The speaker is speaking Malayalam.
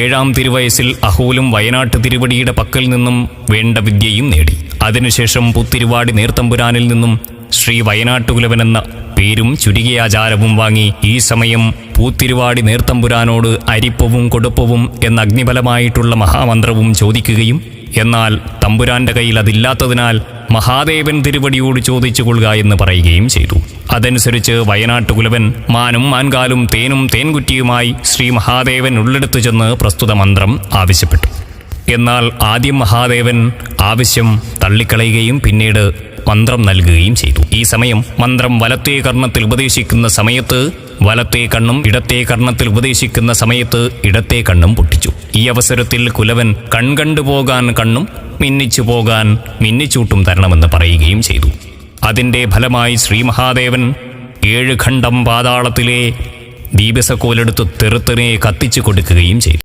ഏഴാം തിരുവയസ്സിൽ അഹൂലും വയനാട്ട് തിരുവടിയുടെ പക്കൽ നിന്നും വേണ്ട വിദ്യയും നേടി. അതിനുശേഷം പുത്തിരുവാടി നേർത്തമ്പുരാനിൽ നിന്നും ശ്രീ വയനാട്ടുകുലവനെന്ന പേരും ചുരുകിയാചാരവും വാങ്ങി ഈ സമയം പൂത്തിരുവാടി നേർത്തമ്പുരാനോട് അരിപ്പവും കൊടുപ്പവും എന്ന അഗ്നിബലമായിട്ടുള്ള മഹാമന്ത്രവും ചോദിക്കുകയും എന്നാൽ തമ്പുരാന്റെ കയ്യിൽ അതില്ലാത്തതിനാൽ മഹാദേവൻ തിരുവടിയോട് ചോദിച്ചു കൊള്ളുക എന്ന് പറയുകയും ചെയ്തു. അതനുസരിച്ച് വയനാട്ടുകുലവൻ മാനും മാൻകാലും തേനും തേൻകുറ്റിയുമായി ശ്രീ മഹാദേവൻ ഉള്ളെടുത്തു ചെന്ന് പ്രസ്തുത മന്ത്രം ആവശ്യപ്പെട്ടു. എന്നാൽ ആദ്യം മഹാദേവൻ ആവശ്യം തള്ളിക്കളയുകയും പിന്നീട് മന്ത്രം നൽകുകയും ചെയ്തു. ഈ സമയം മന്ത്രം വലത്തേ കർണത്തിൽ ഉപദേശിക്കുന്ന സമയത്ത് വലത്തേ കണ്ണും ഇടത്തേ കർണത്തിൽ ഉപദേശിക്കുന്ന സമയത്ത് ഇടത്തേ കണ്ണും പൊട്ടിച്ചു. ഈ അവസരത്തിൽ കുലവൻ കൺകണ്ടു പോകാൻ കണ്ണും മിന്നിച്ചു പോകാൻ മിന്നിച്ചൂട്ടും തരണമെന്ന് പറയുകയും ചെയ്തു. അതിന്റെ ഫലമായി ശ്രീ മഹാദേവൻ ഏഴ് ഖണ്ഡം പാതാളത്തിലെ ദീപസക്കോലെടുത്ത് തെറുത്തിനെ കത്തിച്ചു കൊടുക്കുകയും ചെയ്തു.